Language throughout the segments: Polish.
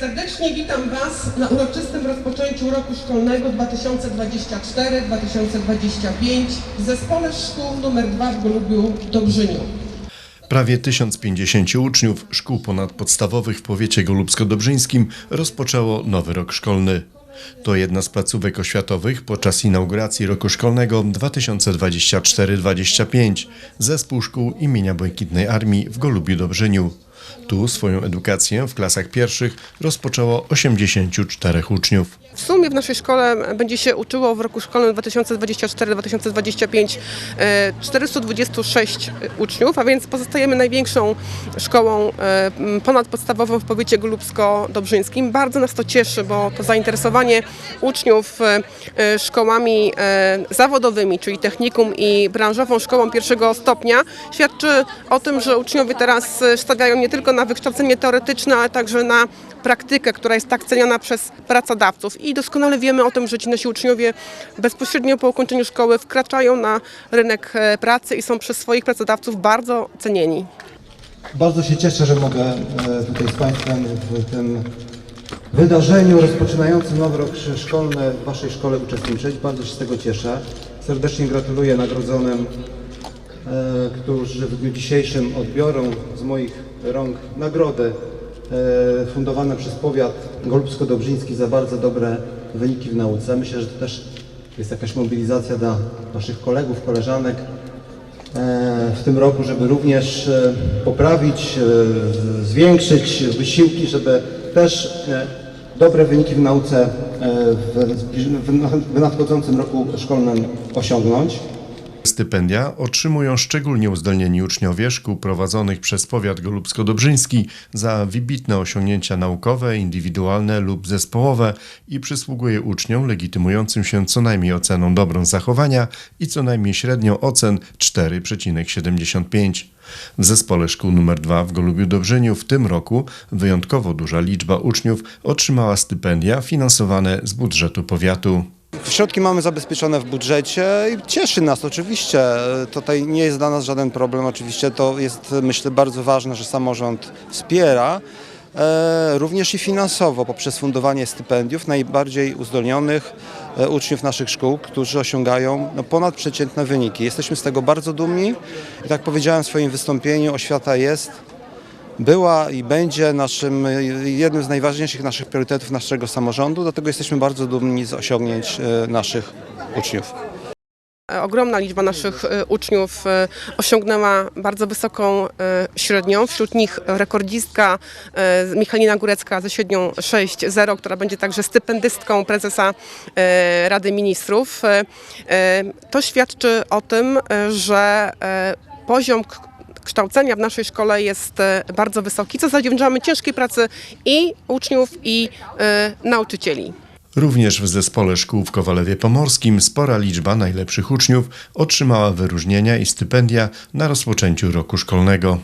Serdecznie witam Was na uroczystym rozpoczęciu roku szkolnego 2024-2025 w Zespole Szkół nr 2 w Golubiu Dobrzyniu. Prawie 1050 uczniów szkół ponadpodstawowych w powiecie golubsko-dobrzyńskim rozpoczęło nowy rok szkolny. To jedna z placówek oświatowych podczas inauguracji roku szkolnego 2024-25 Zespół Szkół imienia Błękitnej Armii w Golubiu Dobrzyniu. Tu swoją edukację w klasach pierwszych rozpoczęło 84 uczniów. W sumie w naszej szkole będzie się uczyło w roku szkolnym 2024-2025 e, 426 uczniów, a więc pozostajemy największą szkołą e, ponadpodstawową w powiecie golubsko-dobrzyńskim. Bardzo nas to cieszy, bo to zainteresowanie uczniów e, e, szkołami e, zawodowymi, czyli technikum i branżową szkołą pierwszego stopnia świadczy o tym, że uczniowie teraz e, stawiają nie tylko na wykształcenie teoretyczne, ale także na praktykę, która jest tak ceniona przez pracodawców. I doskonale wiemy o tym, że ci nasi uczniowie bezpośrednio po ukończeniu szkoły wkraczają na rynek e, pracy i są przez swoich pracodawców bardzo cenieni. Bardzo się cieszę, że mogę e, tutaj z Państwem w tym wydarzeniu rozpoczynającym nowy rok szkolny w Waszej szkole uczestniczyć. Bardzo się z tego cieszę. Serdecznie gratuluję nagrodzonym, e, którzy w dniu dzisiejszym odbiorą z moich rąk nagrody e, fundowane przez powiat golubsko-dobrzyński za bardzo dobre wyniki w nauce. Myślę, że to też jest jakaś mobilizacja dla Waszych kolegów, koleżanek, e, w tym roku, żeby również e, poprawić, zwiększyć wysiłki, żeby też dobre wyniki w nauce w nadchodzącym roku szkolnym osiągnąć. Stypendia otrzymują szczególnie uzdolnieni uczniowie szkół prowadzonych przez powiat golubsko-dobrzyński za wybitne osiągnięcia naukowe, indywidualne lub zespołowe i przysługuje uczniom legitymującym się co najmniej oceną dobrą zachowania i co najmniej średnią ocen 4,75. W zespole szkół nr 2 w Golubiu Dobrzyniu w tym roku wyjątkowo duża liczba uczniów otrzymała stypendia finansowane z budżetu powiatu. Środki mamy zabezpieczone w budżecie i cieszy nas oczywiście. Tutaj nie jest dla nas żaden problem. Oczywiście to jest myślę bardzo ważne, że samorząd wspiera. E, również i finansowo poprzez fundowanie stypendiów najbardziej uzdolnionych e, uczniów naszych szkół, którzy osiągają no, ponadprzeciętne wyniki. Jesteśmy z tego bardzo dumni i tak powiedziałem w swoim wystąpieniu, oświata jest była i będzie naszym, jednym z najważniejszych naszych priorytetów naszego samorządu, dlatego jesteśmy bardzo dumni z osiągnięć e, naszych uczniów. Ogromna liczba naszych e, uczniów e, osiągnęła bardzo wysoką średnią. Wśród nich rekordzistka Michalina Górecka ze średnią 6,0, która będzie także stypendystką prezesa Rady Ministrów. To świadczy o tym, że poziom kształcenia w naszej szkole jest e, bardzo wysoki, co zawdzięczamy ciężkiej pracy i uczniów, i e, nauczycieli. Również w zespole szkół w Kowalewie Pomorskim spora liczba najlepszych uczniów otrzymała wyróżnienia i stypendia na rozpoczęciu roku szkolnego.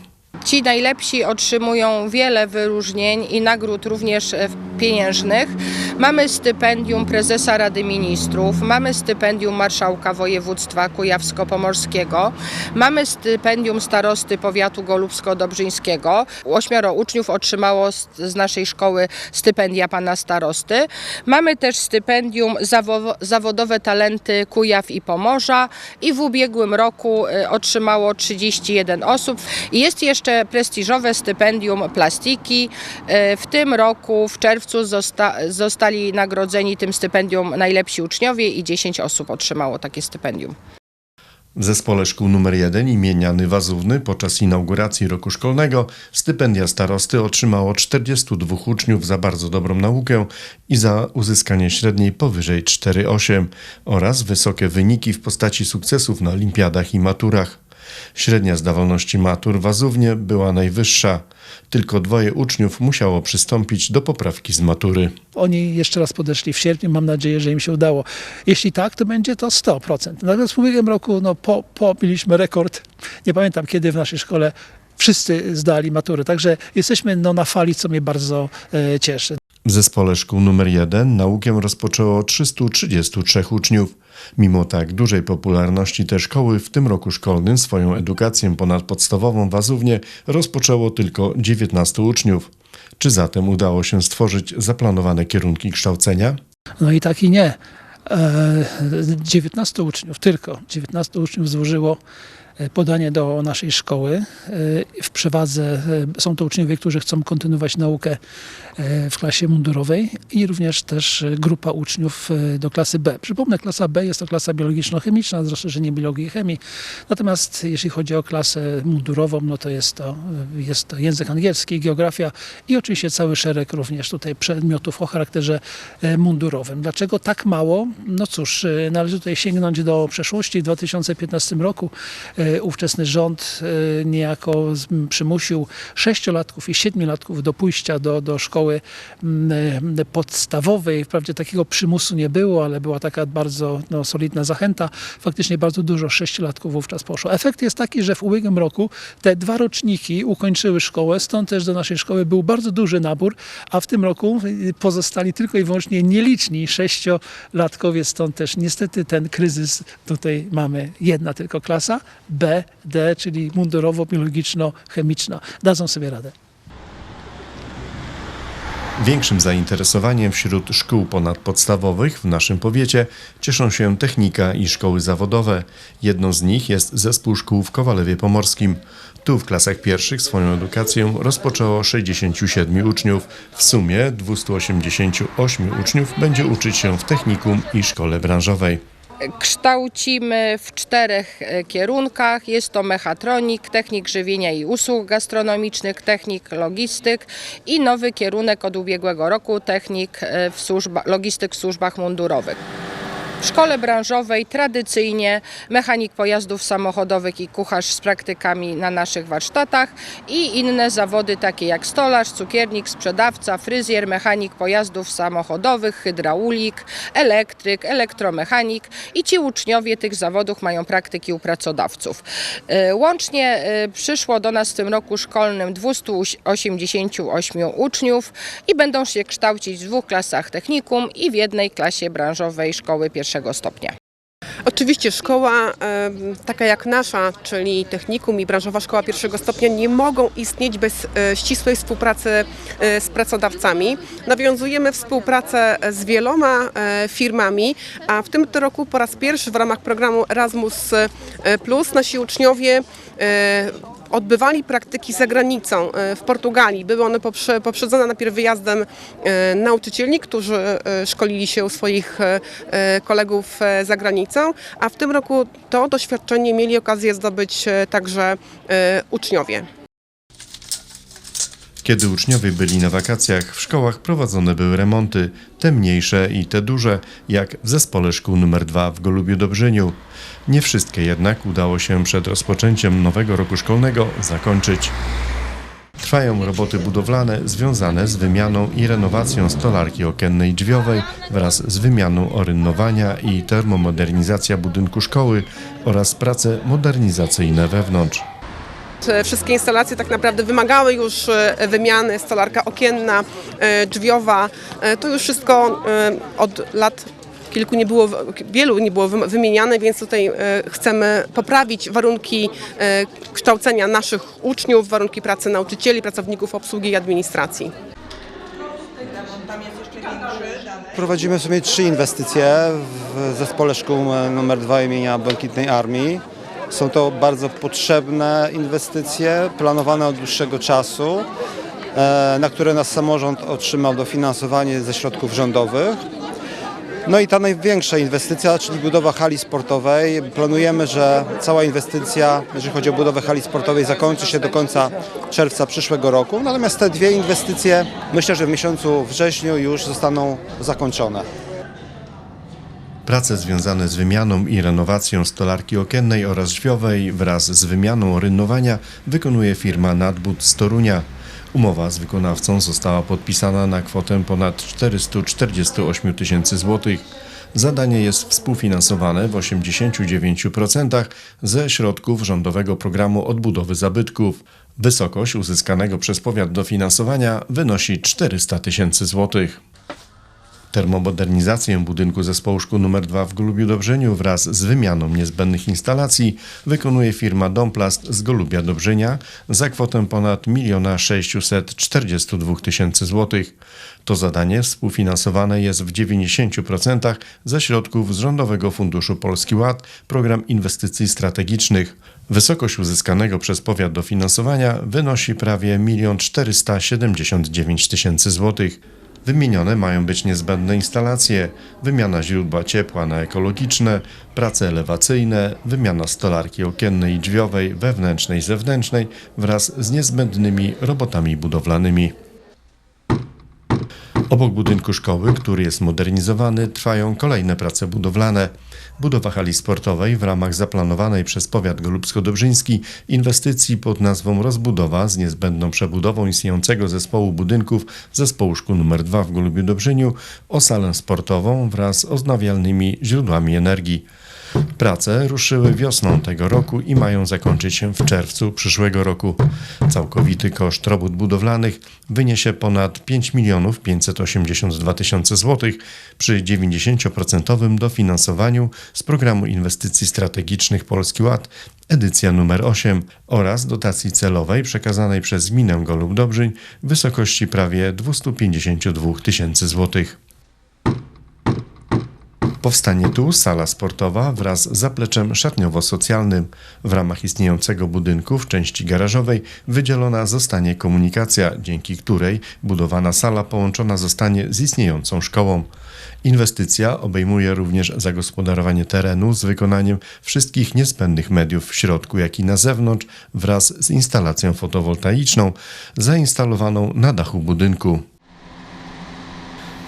Ci najlepsi otrzymują wiele wyróżnień i nagród również e, pieniężnych. Mamy stypendium prezesa Rady Ministrów, mamy stypendium marszałka województwa kujawsko-pomorskiego, mamy stypendium starosty powiatu golubsko-dobrzyńskiego. Ośmioro uczniów otrzymało z, naszej szkoły stypendia pana starosty. Mamy też stypendium zawo- zawodowe talenty Kujaw i Pomorza i w ubiegłym roku e, otrzymało 31 osób. Jest jeszcze prestiżowe stypendium plastiki. E, W tym roku w czerwcu zosta- zostali nagrodzeni tym stypendium najlepsi uczniowie i 10 osób otrzymało takie stypendium. W zespole szkół nr 1 imienia Wazówny podczas inauguracji roku szkolnego stypendia starosty otrzymało 42 uczniów za bardzo dobrą naukę i za uzyskanie średniej powyżej 4,8 oraz wysokie wyniki w postaci sukcesów na olimpiadach i maturach. Średnia zdawalności matur w Azównie była najwyższa. Tylko dwoje uczniów musiało przystąpić do poprawki z matury. Oni jeszcze raz podeszli w sierpniu, mam nadzieję, że im się udało. Jeśli tak, to będzie to 100%. Natomiast w ubiegłym roku no, po, pobiliśmy rekord. Nie pamiętam kiedy w naszej szkole wszyscy zdali maturę. Także jesteśmy no, na fali, co mnie bardzo e, cieszy. W zespole szkół nr 1 naukę rozpoczęło 333 uczniów. Mimo tak dużej popularności te szkoły w tym roku szkolnym swoją edukację ponadpodstawową w Azównie rozpoczęło tylko 19 uczniów. Czy zatem udało się stworzyć zaplanowane kierunki kształcenia? No i tak i nie. E, 19 uczniów, tylko 19 uczniów złożyło e, podanie do naszej szkoły. E, W przewadze e, są to uczniowie, którzy chcą kontynuować naukę e, w klasie mundurowej i również też e, grupa uczniów e, do klasy B. Przypomnę, klasa B jest to klasa biologiczno-chemiczna z rozszerzeniem biologii i chemii. Natomiast jeśli chodzi o klasę mundurową, no to jest to, e, jest to język angielski, geografia i oczywiście cały szereg również tutaj przedmiotów o charakterze e, mundurowym. Dlaczego tak mało? No cóż, e, należy tutaj sięgnąć do przeszłości. W 2015 roku e, ówczesny rząd e, niejako przymusił sześciolatków i siedmiolatków do pójścia do, do szkoły m, e, podstawowej. Wprawdzie takiego przymusu nie było, ale była taka bardzo no, solidna zachęta. Faktycznie bardzo dużo sześciolatków wówczas poszło. Efekt jest taki, że w ubiegłym roku te dwa roczniki ukończyły szkołę, stąd też do naszej szkoły był bardzo duży nabór, a w tym roku y, pozostali tylko i wyłącznie nieliczni sześciolatkowie, stąd też niestety ten kryzys tutaj mamy jedna tylko klasa, B, D, czyli mundurowo-biologiczno-chemiczna. Dadzą sobie radę. Większym zainteresowaniem wśród szkół ponadpodstawowych w naszym powiecie cieszą się technika i szkoły zawodowe. Jedną z nich jest zespół szkół w Kowalewie Pomorskim. Tu w klasach pierwszych swoją edukację rozpoczęło 67 uczniów. W sumie 288 uczniów będzie uczyć się w technikum i szkole branżowej. Kształcimy w czterech e, kierunkach. Jest to mechatronik, technik żywienia i usług gastronomicznych, technik logistyk i nowy kierunek od ubiegłego roku, technik e, w służba, logistyk w służbach mundurowych. W szkole branżowej tradycyjnie mechanik pojazdów samochodowych i kucharz z praktykami na naszych warsztatach i inne zawody takie jak stolarz, cukiernik, sprzedawca, fryzjer, mechanik pojazdów samochodowych, hydraulik, elektryk, elektromechanik i ci uczniowie tych zawodów mają praktyki u pracodawców. E, Łącznie e, przyszło do nas w tym roku szkolnym 288 uczniów i będą się kształcić w dwóch klasach technikum i w jednej klasie branżowej szkoły pierwszego stopnia. Oczywiście szkoła taka jak nasza, czyli technikum i branżowa szkoła pierwszego stopnia nie mogą istnieć bez e, ścisłej współpracy e, z pracodawcami. Nawiązujemy współpracę z wieloma e, firmami, a w tym roku po raz pierwszy w ramach programu Erasmus Plus nasi uczniowie odbywali praktyki za granicą e, w Portugalii. Były one poprze, poprzedzone najpierw wyjazdem e, nauczycieli, którzy e, szkolili się u swoich kolegów za granicą, a w tym roku to doświadczenie mieli okazję zdobyć także uczniowie. Kiedy uczniowie byli na wakacjach, w szkołach prowadzone były remonty, te mniejsze i te duże, jak w zespole szkół nr 2 w Golubiu Dobrzyniu. Nie wszystkie jednak udało się przed rozpoczęciem nowego roku szkolnego zakończyć. Trwają roboty budowlane związane z wymianą i renowacją stolarki okiennej drzwiowej wraz z wymianą orynnowania i termomodernizacja budynku szkoły oraz prace modernizacyjne wewnątrz. Te Wszystkie instalacje tak naprawdę wymagały już e, wymiany, stolarka okienna, e, drzwiowa. E, To już wszystko e, od lat kilku nie było, wielu nie było wym- wymieniane, więc tutaj e, chcemy poprawić warunki e, kształcenia naszych uczniów, warunki pracy nauczycieli, pracowników obsługi i administracji. Prowadzimy w sumie trzy inwestycje w zespole szkół nr 2 imienia Błękitnej Armii. Są to bardzo potrzebne inwestycje, planowane od dłuższego czasu, e, na które nas samorząd otrzymał dofinansowanie ze środków rządowych. No i ta największa inwestycja, czyli budowa hali sportowej. Planujemy, że cała inwestycja, jeżeli chodzi o budowę hali sportowej, zakończy się do końca czerwca przyszłego roku. Natomiast te dwie inwestycje myślę, że w miesiącu wrześniu już zostaną zakończone. Prace związane z wymianą i renowacją stolarki okiennej oraz drzwiowej wraz z wymianą orynnowania wykonuje firma Nadbud z Torunia. Umowa z wykonawcą została podpisana na kwotę ponad 448 tysięcy złotych. Zadanie jest współfinansowane w 89% ze środków rządowego programu odbudowy zabytków. Wysokość uzyskanego przez powiat dofinansowania wynosi 400 tysięcy złotych. Termomodernizację budynku zespołu szkół nr 2 w Golubiu Dobrzeniu wraz z wymianą niezbędnych instalacji wykonuje firma Domplast z Golubia Dobrzynia za kwotę ponad 1 642 tysięcy złotych. To zadanie współfinansowane jest w 90% ze środków z Rządowego Funduszu Polski Ład, program inwestycji strategicznych. Wysokość uzyskanego przez powiat dofinansowania wynosi prawie 1 479 tysięcy złotych. Wymienione mają być niezbędne instalacje, wymiana źródła ciepła na ekologiczne, prace elewacyjne, wymiana stolarki okiennej i drzwiowej, wewnętrznej i zewnętrznej wraz z niezbędnymi robotami budowlanymi. Obok budynku szkoły, który jest modernizowany, trwają kolejne prace budowlane. Budowa hali sportowej w ramach zaplanowanej przez powiat golubsko-dobrzyński inwestycji pod nazwą Rozbudowa z niezbędną przebudową istniejącego zespołu budynków zespołu szkół nr 2 w Golubiu Dobrzyniu o salę sportową wraz z odnawialnymi źródłami energii. Prace ruszyły wiosną tego roku i mają zakończyć się w czerwcu przyszłego roku. Całkowity koszt robót budowlanych wyniesie ponad 5 milionów 582 tysiące złotych przy 90% dofinansowaniu z programu inwestycji strategicznych Polski Ład edycja numer 8 oraz dotacji celowej przekazanej przez gminę Golub Dobrzyń w wysokości prawie 252 tysięcy złotych. Powstanie tu sala sportowa wraz z zapleczem szatniowo-socjalnym. W ramach istniejącego budynku w części garażowej wydzielona zostanie komunikacja, dzięki której budowana sala połączona zostanie z istniejącą szkołą. Inwestycja obejmuje również zagospodarowanie terenu z wykonaniem wszystkich niezbędnych mediów w środku, jak i na zewnątrz wraz z instalacją fotowoltaiczną zainstalowaną na dachu budynku.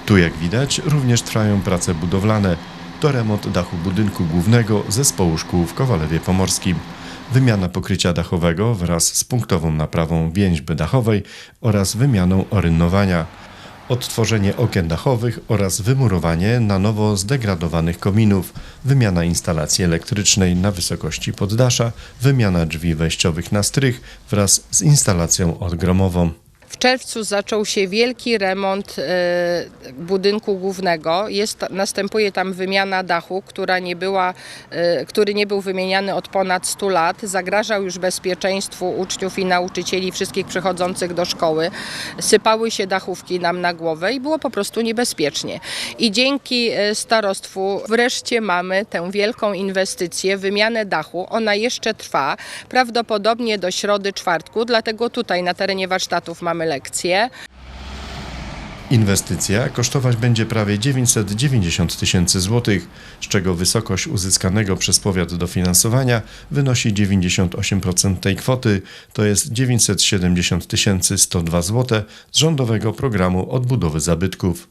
Tu jak widać również trwają prace budowlane. To remont dachu budynku głównego zespołu szkół w Kowalewie Pomorskim. Wymiana pokrycia dachowego wraz z punktową naprawą więźby dachowej oraz wymianą orynowania. Odtworzenie okien dachowych oraz wymurowanie na nowo zdegradowanych kominów, wymiana instalacji elektrycznej na wysokości poddasza, wymiana drzwi wejściowych na strych wraz z instalacją odgromową. W czerwcu zaczął się wielki remont e, budynku głównego. Jest, następuje tam wymiana dachu, która nie była, e, który nie był wymieniany od ponad 100 lat. Zagrażał już bezpieczeństwu uczniów i nauczycieli wszystkich przychodzących do szkoły. Sypały się dachówki nam na głowę i było po prostu niebezpiecznie. I dzięki e, starostwu wreszcie mamy tę wielką inwestycję, wymianę dachu. Ona jeszcze trwa, prawdopodobnie do środy, czwartku, dlatego tutaj na terenie warsztatów mamy lekcje. Inwestycja kosztować będzie prawie 990 tysięcy złotych, z czego wysokość uzyskanego przez powiat dofinansowania wynosi 98% tej kwoty, to jest 970 102 zł z rządowego programu odbudowy zabytków.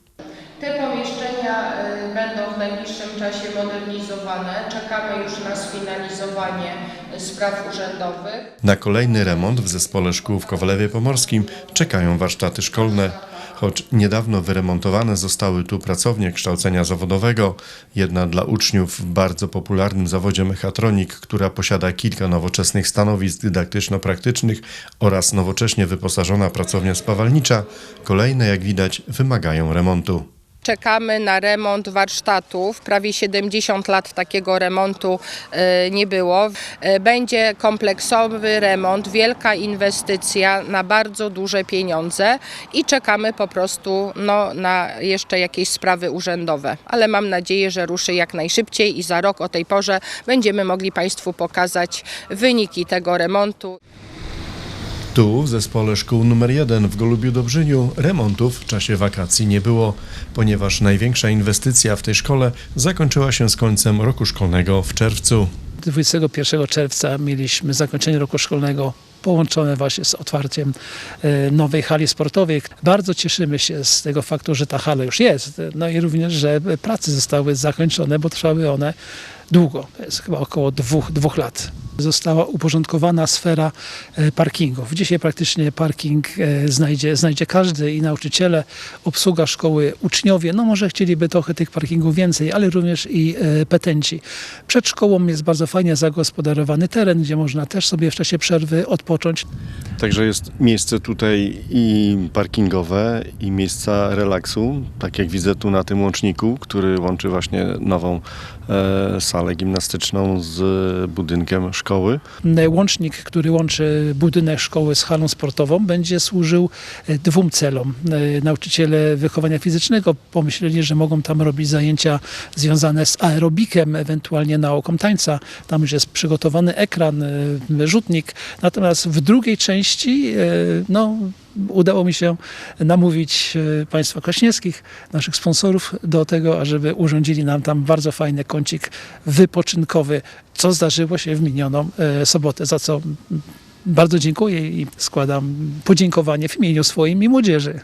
Te pomieszczenia y, będą w najbliższym czasie modernizowane. Czekamy już na sfinalizowanie y, spraw urzędowych. Na kolejny remont w zespole szkół w Kowalewie Pomorskim czekają warsztaty szkolne. Choć niedawno wyremontowane zostały tu pracownie kształcenia zawodowego, jedna dla uczniów w bardzo popularnym zawodzie mechatronik, która posiada kilka nowoczesnych stanowisk dydaktyczno-praktycznych oraz nowocześnie wyposażona pracownia spawalnicza, kolejne jak widać wymagają remontu. Czekamy na remont warsztatów. Prawie 70 lat takiego remontu e, nie było. E, Będzie kompleksowy remont, wielka inwestycja na bardzo duże pieniądze i czekamy po prostu no, na jeszcze jakieś sprawy urzędowe. Ale mam nadzieję, że ruszy jak najszybciej i za rok o tej porze będziemy mogli Państwu pokazać wyniki tego remontu. Tu, w zespole szkół nr 1 w Golubiu Dobrzyniu, remontów w czasie wakacji nie było, ponieważ największa inwestycja w tej szkole zakończyła się z końcem roku szkolnego w czerwcu. 21 czerwca mieliśmy zakończenie roku szkolnego połączone właśnie z otwarciem e, nowej hali sportowej. Bardzo cieszymy się z tego faktu, że ta hala już jest, no i również, że prace zostały zakończone, bo trwały one długo, to jest chyba około dwóch, dwóch lat. Została uporządkowana sfera e, parkingów. Dzisiaj praktycznie parking e, znajdzie, znajdzie każdy i nauczyciele, obsługa szkoły, uczniowie. No może chcieliby trochę tych parkingów więcej, ale również i e, petenci. Przed szkołą jest bardzo fajnie zagospodarowany teren, gdzie można też sobie w czasie przerwy odpocząć. Także jest miejsce tutaj i parkingowe, i miejsca relaksu, tak jak widzę tu na tym łączniku, który łączy właśnie nową e, salę gimnastyczną z budynkiem szkoły. Łącznik, który łączy budynek szkoły z halą sportową, będzie służył e, dwóm celom. E, Nauczyciele wychowania fizycznego pomyśleli, że mogą tam robić zajęcia związane z aerobikiem, ewentualnie nauką tańca. Tam już jest przygotowany ekran, e, rzutnik. Natomiast w drugiej części, e, no, udało mi się namówić e, państwa kraśniewskich, naszych sponsorów do tego, ażeby urządzili nam tam bardzo fajny kącik wypoczynkowy, co zdarzyło się w minioną e, sobotę, za co bardzo dziękuję i składam podziękowanie w imieniu swoim i młodzieży.